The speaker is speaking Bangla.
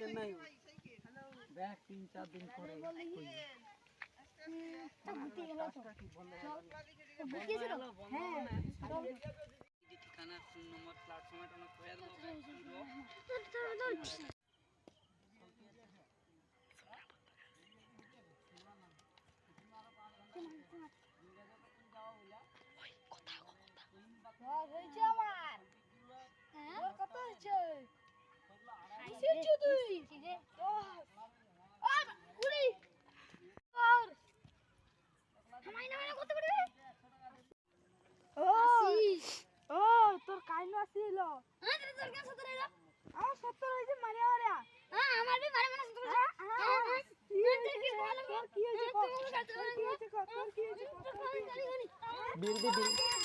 চেন্নাই দেখ তিন চার দিন পরে ঠিকানা ফোন নম্বর প্ল্যাটফর্মে আইসিছি তুই ও তোর আমার সত্তর হয়েছে মারে মারে হ্যাঁ আমার বি মারে মারে সত্তর হ্যাঁ হ্যাঁ কি হয়েছে তোর কি হয়েছে তোর কি হয়েছে বিল দি বিল